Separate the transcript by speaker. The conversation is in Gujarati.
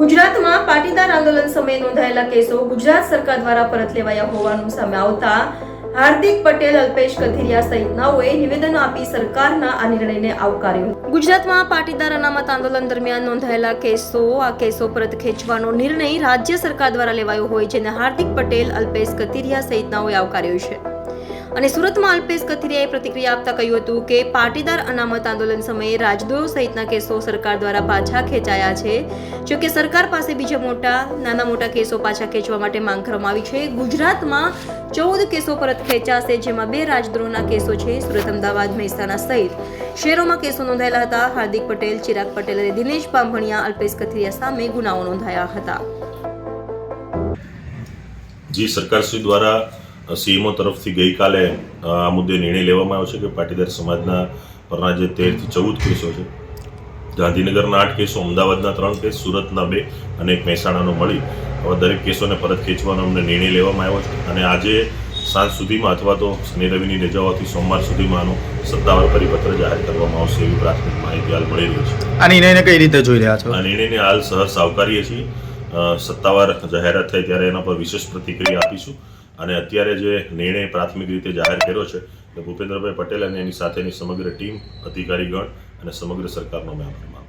Speaker 1: ગુજરાતમાં પાટીદાર આંદોલન સમયે નોંધાયેલા કેસો ગુજરાત સરકાર દ્વારા પરત લેવાયા હોવાનું સામે આવતા હાર્દિક પટેલ, અલ્પેશ કથિરિયા સહિતનાઓએ નિવેદન આપી સરકારના આ નિર્ણયને આવકાર્યો. ગુજરાતમાં પાટીદાર અનામત આંદોલન દરમિયાન નોંધાયેલા કેસો, આ કેસો પરત ખેંચવાનો નિર્ણય રાજ્ય સરકાર દ્વારા લેવાયો હોય, જેને હાર્દિક પટેલ, અલ્પેશ કથિરિયા સહિતનાઓએ આવકાર્યો છે. અને સુરતમાં અલ્પેશ કથિરિયાએ પ્રતિક્રિયા આપતા કહ્યું હતું કે પાટીદાર અનામત આંદોલન સમયે રાજદ્રોહ સહિતના કેસો સરકાર દ્વારા પાછા ખેંચાયા છે. જોકે સરકાર પાસે બીજા મોટા, નાના મોટા કેસો પાછા ખેંચવા માટે માંગ કરવામાં આવી છે. ગુજરાતમાં ચૌદ કેસો પરત ખેંચાશે, જેમાં બે રાજદ્રોહના કેસો છે, સુરત, અમદાવાદ, મહેસાણા સહિત. શહેરોમાં કેસો નોંધાયેલા હતા. હાર્દિક પટેલ, ચિરાગ પટેલ અને દિનેશ બાંભણિયા અલ્પેશ કથિરિયા સામે ગુનાઓ નોંધાયા હતા.
Speaker 2: જી સરકારશ્રી દ્વારા સીએમઓ તરફથી ગઈકાલે આ મુદ્દે નિર્ણય લેવામાં આવ્યો છે કે પાટીદાર સમાજના પરના જે તેરથી ચૌદ કેસો છે ગાંધીનગરના આઠ કેસો અમદાવાદના ત્રણ કેસ સુરતના બે અને એક મહેસાણાનો મળી. હવે દરેક કેસોને પરત ખેંચવાનો અમને નિર્ણય લેવામાં આવ્યો છે. અને આજે સાંજ સુધીમાં અથવા તો શનિ રવિની રજાઓથી સોમવાર સુધીમાં આનો સત્તાવાર પરિપત્ર જાહેર કરવામાં આવશે એવી પ્રાથમિક માહિતી હાલ મળી રહી છે.
Speaker 3: આ નિર્ણયને કઈ રીતે જોઈ રહ્યા છો?
Speaker 2: આ નિર્ણયને હાલ સહર્ષ આવકારીએ છીએ. સત્તાવાર જાહેરાત થાય ત્યારે એના પર વિશેષ પ્રતિક્રિયા આપીશું. અને અત્યારે જે નિર્ણય પ્રાથમિક રીતે જાહેર કર્યો છે એટલે ભૂપેન્દ્રભાઈ પટેલ અને એની સાથેની સમગ્ર ટીમ અધિકારીગણ અને સમગ્ર સરકારનો મેં આભાર.